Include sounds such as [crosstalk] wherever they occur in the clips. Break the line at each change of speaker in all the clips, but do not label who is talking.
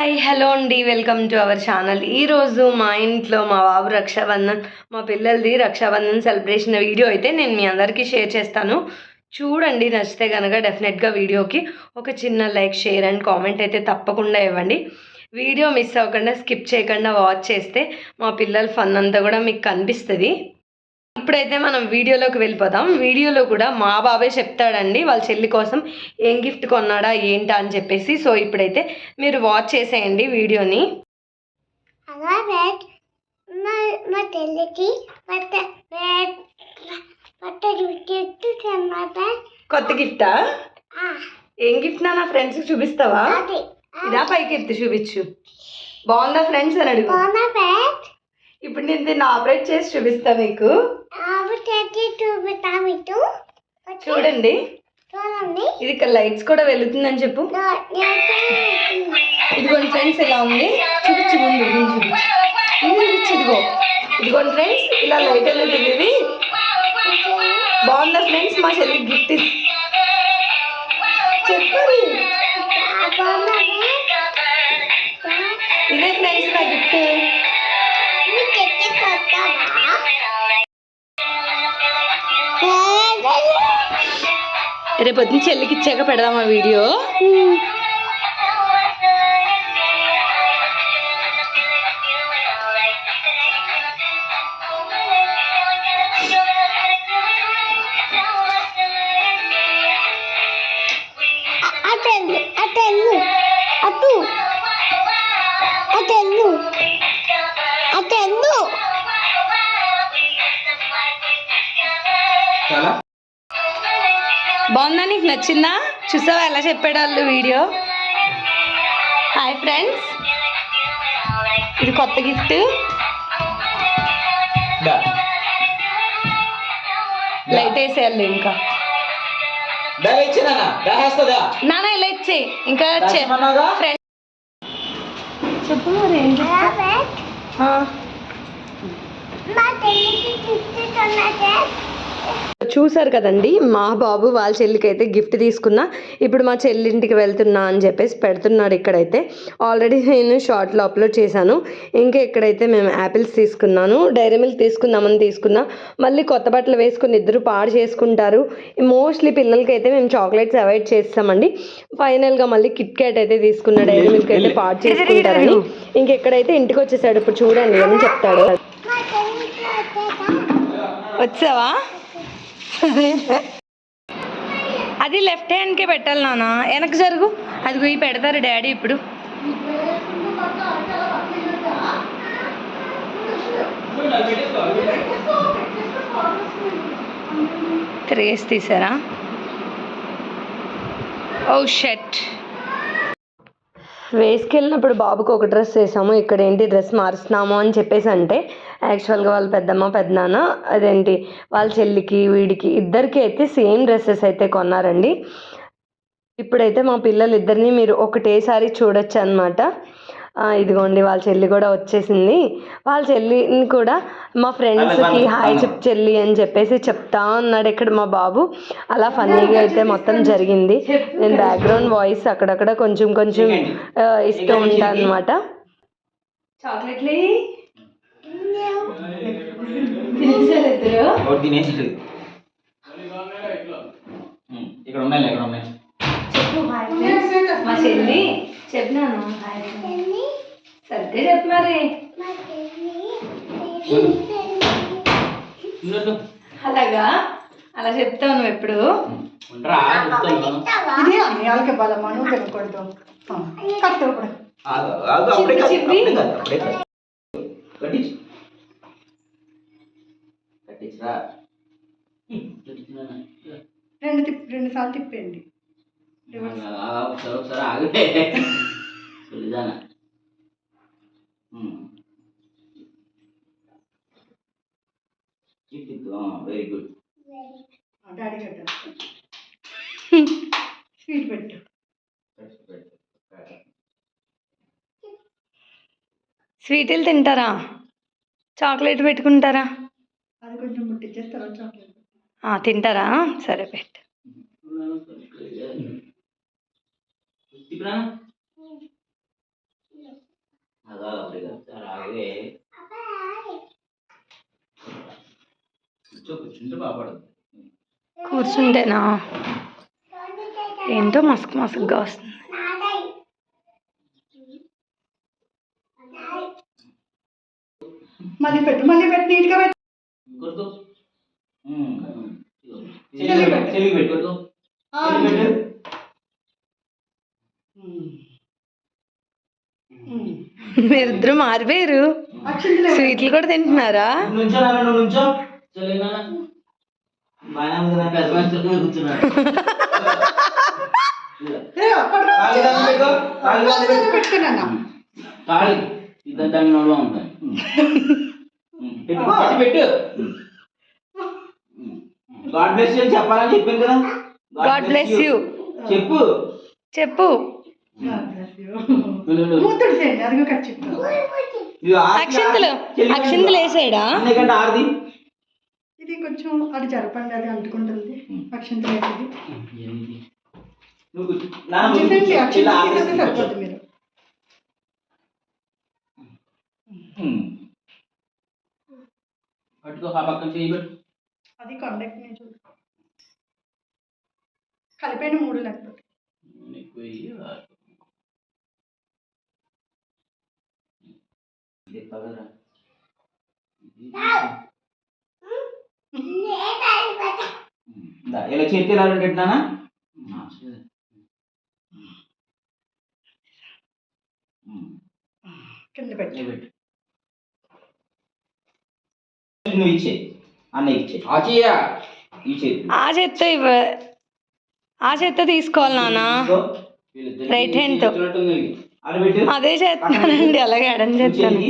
Hi hello అండి. Welcome to our channel. ఈరోజు మా ఇంట్లో మా బాబు రక్షాబంధన్ మా పిల్లలది రక్షాబంధన్ సెలబ్రేషన్ వీడియో అయితే నేను మీ అందరికీ షేర్ చేస్తాను. చూడండి నచ్చితే కనుక డెఫినెట్గా వీడియోకి ఒక చిన్న లైక్ షేర్ అండ్ కామెంట్ అయితే తప్పకుండా ఇవ్వండి. వీడియో మిస్ అవ్వకుండా స్కిప్ చేయకుండా వాచ్ చేస్తే మా పిల్లల ఫన్ అంతా కూడా మీకు కనిపిస్తుంది. ఇప్పుడైతే మనం వీడియోలోకి వెళ్ళిపోదాం. వీడియోలో కూడా మా బాబాయ్ చెప్తాడండి వాళ్ళ చెల్లి కోసం ఏం గిఫ్ట్ కొన్నాడా ఏంటా అని చెప్పేసి. సో ఇప్పుడైతే మీరు వాచ్ చేసేయండి వీడియోని.
మా తల్లికి
కొత్త గిఫ్టా? ఏం గిఫ్ట్ నా ఫ్రెండ్స్కి చూపిస్తావా? ఇదా పైకి ఎత్తి చూపించు. బాగుందా ఫ్రెండ్స్ అని అడుగు. ఇప్పుడు నేను దీన్ని ఆపరేట్ చేసి చూపిస్తా మీకు. చూడండి.
చూడండి.
ఇది ఇక్కడ లైట్స్ కూడా వెలుగుతుందని చెప్పు. ఇదిగోండి ఫ్రెండ్స్ ఇలా ఉంది. చూపించు ముందు చూపించు. ఇదిగో. ఇదిగోండి ఫ్రెండ్స్ ఇలా లైట్ వెలుగుతుంది. ఇది బాగుందా ఫ్రెండ్స్ మా చెల్లికి గిఫ్ట్ చెప్పండి. ఇదే ఫ్రెండ్స్ నా గిఫ్ట్. రేపు పొద్దున్న చెల్లికి ఇచ్చాక పెడదామా వీడియో.
చాలా
బాగుందా? నీకు నచ్చిందా? చూసావా ఎలా చెప్పాడు వాళ్ళు వీడియో? హాయ్ ఫ్రెండ్స్ ఇది కొత్త గిఫ్ట్.
దా.
లైట్ వేసేయాలి ఇంకా. నాన్న. ఇలా ఇచ్చే. ఇంకా? ఫ్రెండ్ చెప్పు మరి ఏం చూసారు కదండి మా బాబు వాళ్ళ చెల్లికి అయితే గిఫ్ట్ తీసుకున్నా. ఇప్పుడు మా చెల్లింటికి వెళ్తున్నా అని చెప్పేసి పెడుతున్నాడు ఇక్కడైతే. ఆల్రెడీ నేను షార్ట్లో అప్లోడ్ చేశాను. ఇంకా ఇక్కడైతే మేము యాపిల్స్ తీసుకున్నాను. డైరీ మిల్క్ తీసుకుందామని తీసుకున్నా. మళ్ళీ కొత్త బట్టలు వేసుకుని ఇద్దరు పాడు చేసుకుంటారు. మోస్ట్లీ పిల్లలకి అయితే మేము చాక్లెట్స్ అవాయిడ్ చేస్తామండి. ఫైనల్గా మళ్ళీ కిట్ క్యాట్ అయితే తీసుకున్నా డైరీ మిల్క్ అయితే పాడు చేసుకుంటారని ఇంకెక్కడైతే ఇంటికి వచ్చేసాడు. ఇప్పుడు చూడండి అని చెప్తాడు. వచ్చావా? [laughs] అది లెఫ్ట్ హ్యాండ్కే పెట్టాలి నాన్న. వెనక జరుగు. అది పోయి పెడతారు డాడీ ఇప్పుడు. తిరిగేసి తీసారా? ఓ షర్ట్ వేసుకెళ్ళినప్పుడు బాబుకు ఒక డ్రెస్ వేసాము. ఇక్కడ ఏంటి డ్రెస్ మారుస్తున్నాము అని చెప్పేసి అంటే యాక్చువల్గా వాళ్ళ పెద్దమ్మ పెద్దనాన్న అదేంటి వాళ్ళ చెల్లికి వీడికి ఇద్దరికి అయితే సేమ్ డ్రెస్సెస్ అయితే కొన్నారండి. ఇప్పుడైతే మా పిల్లలు ఇద్దరిని మీరు ఒకటేసారి చూడొచ్చు అనమాట ఇదిగోండి వాళ్ళ చెల్లి కూడా వచ్చేసింది. వాళ్ళ చెల్లిని కూడా మా ఫ్రెండ్స్కి హాయ్ చెప్ చెల్లి అని చెప్పేసి చెప్తా ఉన్నాడు ఇక్కడ మా బాబు. అలా ఫన్నీగా అయితే మొత్తం జరిగింది. నేను బ్యాక్గ్రౌండ్ వాయిస్ అక్కడక్కడ కొంచెం కొంచెం ఇస్తూ ఉంటాను అనమాట చాక్లెట్లీ?
ఒకటి తినేసి ఉమ్, ఇక్కడ ఉన్నాయి ఇక్కడ ఉన్నాయి.
చెప్పు హాయ్ ఫ్రెండ్స్. మా చెల్లి చెప్పినాను. హాయ్
తల్లి
సరిగ్గా చెప్పు మరి. అలాగా? అలా చెప్తావు నువ్వు ఎప్పుడు?
ఇది వాళ్ళకి బలమా నువ్వు తినకూడదు. రెండు తిప్పి రెండు సార్లు తిప్పేయండి.
ఆ, ఒకసారి ఒకసారి ఆగే. సులిదానా వెరీ గుడ్
డాడీ కట్ట. స్వీట్ పెట్టు.
స్వీట్లు తింటారా? చాక్లెట్ పెట్టుకుంటారా?
అది కొంచెం ముట్టించేసి తర్వాత చాక్లెట్.
తింటారా? సరే పెట్టు. కూర్చుంటేనా? ఏంటో మసక్ మసక్గా వస్తుంది.
మళ్ళీ పెట్టు మళ్ళీ పెట్టు నీట్గా పెట్టు.
కొడుకు
పెట్టు.
కొడుకు.
ఉమ్.
మీరిద్దరు మారిపోయారు. స్వీట్లు కూడా తింటున్నారా?
ఇద్దరు ఉంటాయి. పెట్టు. గాడ్ బ్లెస్ యూ చెప్పాలని చెప్పాను కదా.
bless you.
చెప్పు.
చెప్పు. అక్షింతలు అక్షింతలు వేసాడా
ఎందుకంటే ఆరది
ఇది కొంచెం అది జరపండి అది అంటుకుంటుంది. అక్షింతలు వేసేది. అక్షింతలు. సరిపోద్ది మీరు.
పట్టుకో ఆ పక్కన చేయి పెట్టు.
అది కాంటాక్ట్ నేను చూడు. కలిపోయిన మూడు లేకపోతే.
దా, ఇలా చేతి ఎలా పెట్టినానా?
కింద పెట్టి.
నువ్వు ఇచ్చే. అన్న ఇచ్చే. ఆచయ్యా ఈ చేతి
ఆ చేత్తో ఇవ్వ. ఆ చేత్తో తీసుకోవాలి నాన్న. Right hand తో. అదే చేస్తున్నానండి అలాగే ఎడం చేస్తాను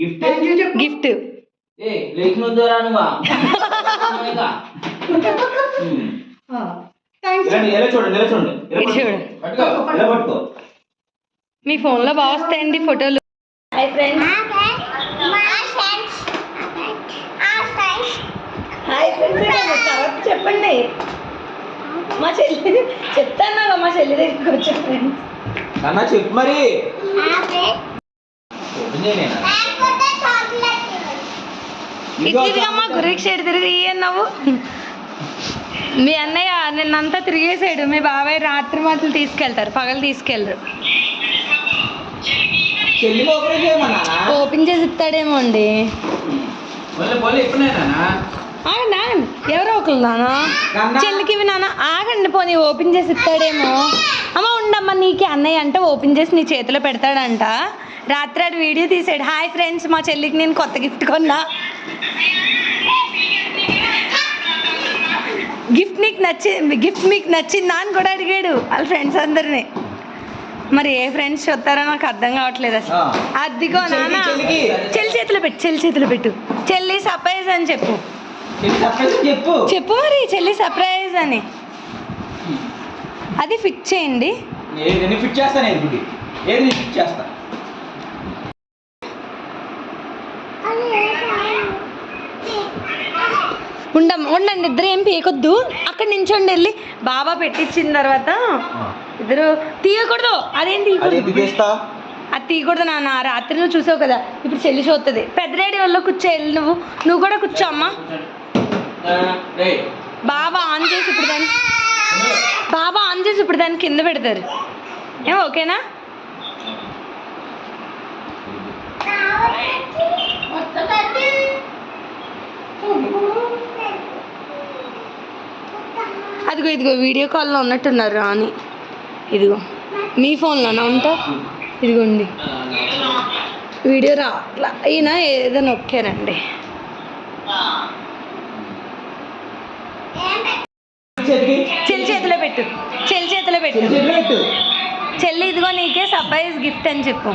గిఫ్ట్.
గిఫ్ట్.
ఏ నువ్వా [laughs]
మీ ఫోన్లో బాగా వస్తాయండి ఫోటోలు. హాయ్ ఫ్రెండ్స్ హాయ్ ఫ్రెండ్స్ తర్వాత చెప్పండి మా చెల్లి చెప్తాను మా చెల్లి దగ్గరికి వచ్చే ఫ్రెండ్స్
అన్న చెప్పు మరి.
గురికి సైడ్ తిరిగి అన్నావు. మీ అన్నయ్య నిన్నంతా తిరిగేసాడు. మీ బాబాయ్ రాత్రి మాటలు తీసుకెళ్తారు పగలు తీసుకెళ్ళరు.
ఓపెన్
చేసి ఇస్తాడేమో అండి. ఆగండి ఆగండి ఎవరో ఒకరు నానా
నాన్న.
చెల్లికి ఇవి నాన్న. ఆగండి పోనీ ఓపెన్ చేసి ఇస్తాడేమో. అమ్మ ఉండమ్మా నీకే అన్నయ్య అంటే ఓపెన్ చేసి నీ చేతిలో పెడతాడంట. రాత్రి ఆడు వీడియో తీసాడు. హాయ్ ఫ్రెండ్స్ మా చెల్లికి నేను కొత్త గిఫ్ట్ కొన్నా. గిఫ్ట్ నీకు నచ్చి గిఫ్ట్ మీకు నచ్చిందా అని కూడా అడిగాడు వాళ్ళ ఫ్రెండ్స్ అందరినీ. మరి ఏ ఫ్రెండ్స్ చూస్తారో నాకు అర్థం కావట్లేదు అసలు. అదిగో నాన్న. చెల్లి చేతిలో పెట్టు చెల్లి చేతిలో పెట్టు. చెల్లి సర్ప్రైజ్ అని చెప్పు.
చెప్పు.
చెప్పు మరి చెల్లి సర్ప్రైజ్ అని. అది ఫిక్స్ చేయండి.
ఏది చేస్తాను ఏది చేస్తా?
ఉండం ఉండండి ఇద్దరు ఏం పీకొద్దు. అక్కడ నించోండి వెళ్ళి. బాబా పెట్టించిన తర్వాత ఇద్దరు తీయకూడదు. అదేం
అది
తీయకూడదు అది తీయకూడదు నాన్న. రాత్రి నువ్వు చూసావు కదా ఇప్పుడు చెల్లి చూస్తుంది పెద్దరేడి వల్ల కూర్చో వెళ్ళి నువ్వు. నువ్వు కూడా కూర్చో అమ్మా. బాబా ఆన్ చేసి ఇప్పుడు దాన్ని బాబా ఆన్ చేసి ఇప్పుడు దాన్ని కింద పెడతారు. ఏం ఓకేనా? అదిగో ఇదిగో వీడియో కాల్లో ఉన్నట్టున్నారు రాని ఇదిగో మీ ఫోన్లోనా ఉంటా ఇదిగోండి. వీడియో రా. అట్లా ఈయన ఏదో నొక్కారండి
చేతికి
చెల్లి చేతిలో పెట్టు చెల్లి చేతిలో పెట్టు.
చెల్లి
ఇదిగో నీకే సర్ప్రైజ్ గిఫ్ట్ అని చెప్పు.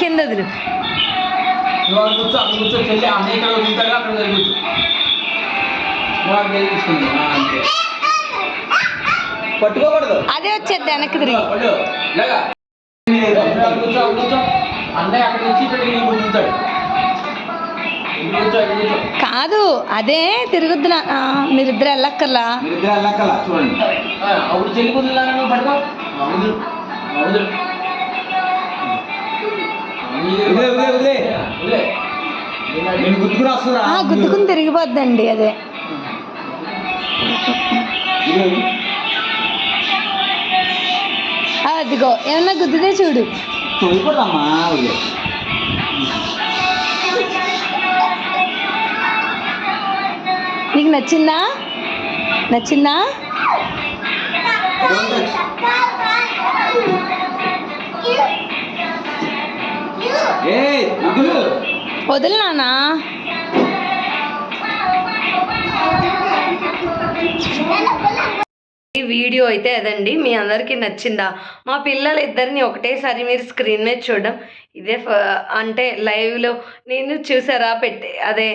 కింద వదులు.
పట్టుకోకూడదు.
అదే వచ్చేది వెనక్కి తిరిగి.
అక్కడ కూర్చో అక్కడ కూర్చో. అన్నయ్య అక్కడ వచ్చి ఇక్కడ నీ కూర్చుంటాడు.
కాదు అదే తిరుగుద్దు నా ఆ, మీరిద్దరు వెళ్ళక్కర్లా? గుద్దుకుని తిరిగిపోద్దండి అదే. అదిగో ఏమన్నా గుద్దితే చూడు.
తోయిపోదమ్మా
నీకు నచ్చిందా? నచ్చిందా?
వదులు
నానా ఈ వీడియో అయితే అదండి మీ అందరికీ నచ్చిందా? మా పిల్లలు ఇద్దరిని ఒకటేసారి మీరు స్క్రీన్ మీద చూడడం. ఇదే ఫ- అంటే లైవ్లో నేను చూసారా పెట్టి అదే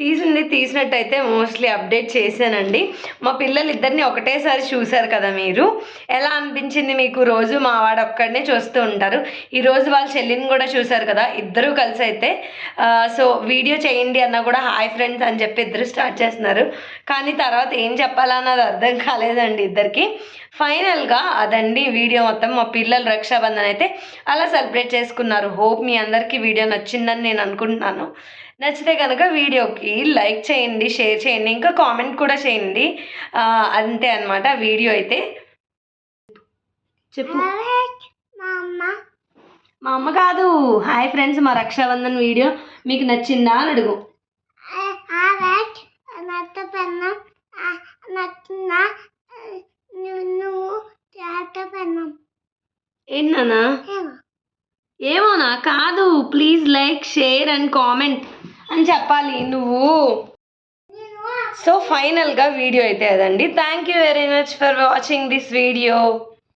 తీసింది తీసినట్టయితే మోస్ట్లీ అప్డేట్ చేశానండి. మా పిల్లలు ఇద్దరిని ఒకటేసారి చూశారు కదా మీరు? ఎలా అనిపించింది మీకు రోజు? మా వాడు ఒక్కడనే చూస్తూ ఉంటారు. ఈరోజు వాళ్ళ చెల్లిని కూడా చూశారు కదా? ఇద్దరూ కలిసి అయితే సో వీడియో చేయండి అన్న కూడా హాయ్ ఫ్రెండ్స్ అని చెప్పి ఇద్దరు స్టార్ట్ చేస్తున్నారు. కానీ తర్వాత ఏం చెప్పాలన్నది అర్థం కాలేదండి ఇద్దరికి. ఫైనల్గా అదండి వీడియో మొత్తం. మా పిల్లలు రక్షాబంధన్ అయితే అలా సెలబ్రేట్ చేసుకున్నారు. హోప్ మీ అందరికీ వీడియో నచ్చిందని నేను అనుకుంటున్నాను. నచ్చితే కనుక వీడియోకి లైక్ చేయండి షేర్ చేయండి ఇంకా కామెంట్ కూడా చేయండి. అంతే అన్నమాట వీడియో అయితే. చెప్పు.
మా అమ్మ.
కాదు. హాయ్ ఫ్రెండ్స్ మా రక్షాబంధన్ వీడియో. మీకు నచ్చిందా అని అడుగు. ఏంటన్నా ఏమోనా కాదు. Please like share and comment అని చెప్పాలి నువ్వు. సో ఫైనల్గా వీడియో అయితే అదండి. Thank you very much for watching this video